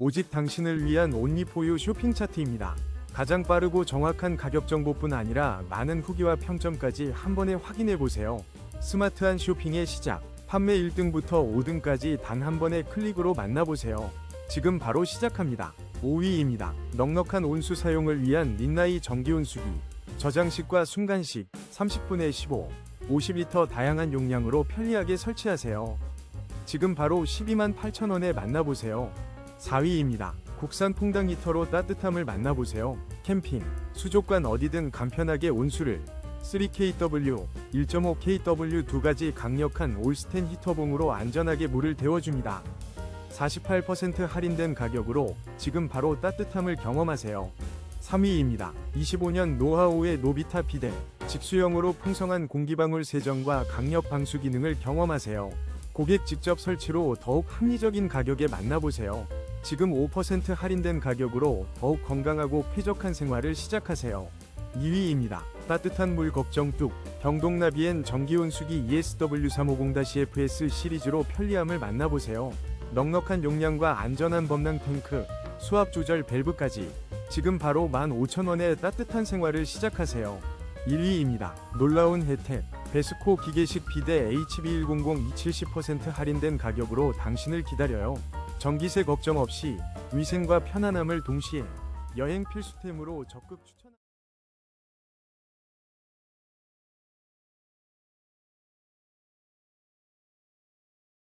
오직 당신을 위한 온리포유 쇼핑 차트입니다. 가장 빠르고 정확한 가격 정보뿐 아니라 많은 후기와 평점까지 한 번에 확인해 보세요. 스마트한 쇼핑의 시작. 판매 1등부터 5등까지 단 한 번의 클릭으로 만나보세요. 지금 바로 시작합니다. 5위입니다. 넉넉한 온수 사용을 위한 린나이 전기 온수기. 저장식과 순간식 30분에 15, 50리터 다양한 용량으로 편리하게 설치하세요. 지금 바로 12만 8천원에 만나보세요. 4위입니다. 국산 퐁당 히터로 따뜻함을 만나보세요. 캠핑, 수족관 어디든 간편하게 온수를 3kW, 1.5kW 두 가지 강력한 올스텐 히터봉으로 안전하게 물을 데워줍니다. 48% 할인된 가격으로 지금 바로 따뜻함을 경험하세요. 3위입니다. 25년 노하우의 노비타 피델, 직수형으로 풍성한 공기방울 세정과 강력 방수 기능을 경험하세요. 고객 직접 설치로 더욱 합리적인 가격에 만나보세요. 지금 5% 할인된 가격으로 더욱 건강하고 쾌적한 생활을 시작하세요. 2위입니다. 따뜻한 물 걱정 뚝 병동나비엔 전기온수기 E ESW350-FS 시리즈로 편리함을 만나보세요. 넉넉한 용량과 안전한 범랑 탱크, 수압 조절 밸브까지 지금 바로 15,000원에 따뜻한 생활을 시작하세요. 1위입니다. 놀라운 혜택 베스코 기계식 비대 HB100 270% 할인된 가격으로 당신을 기다려요. 전기세 걱정 없이 위생과 편안함을 동시에 여행 필수템으로 적극 추천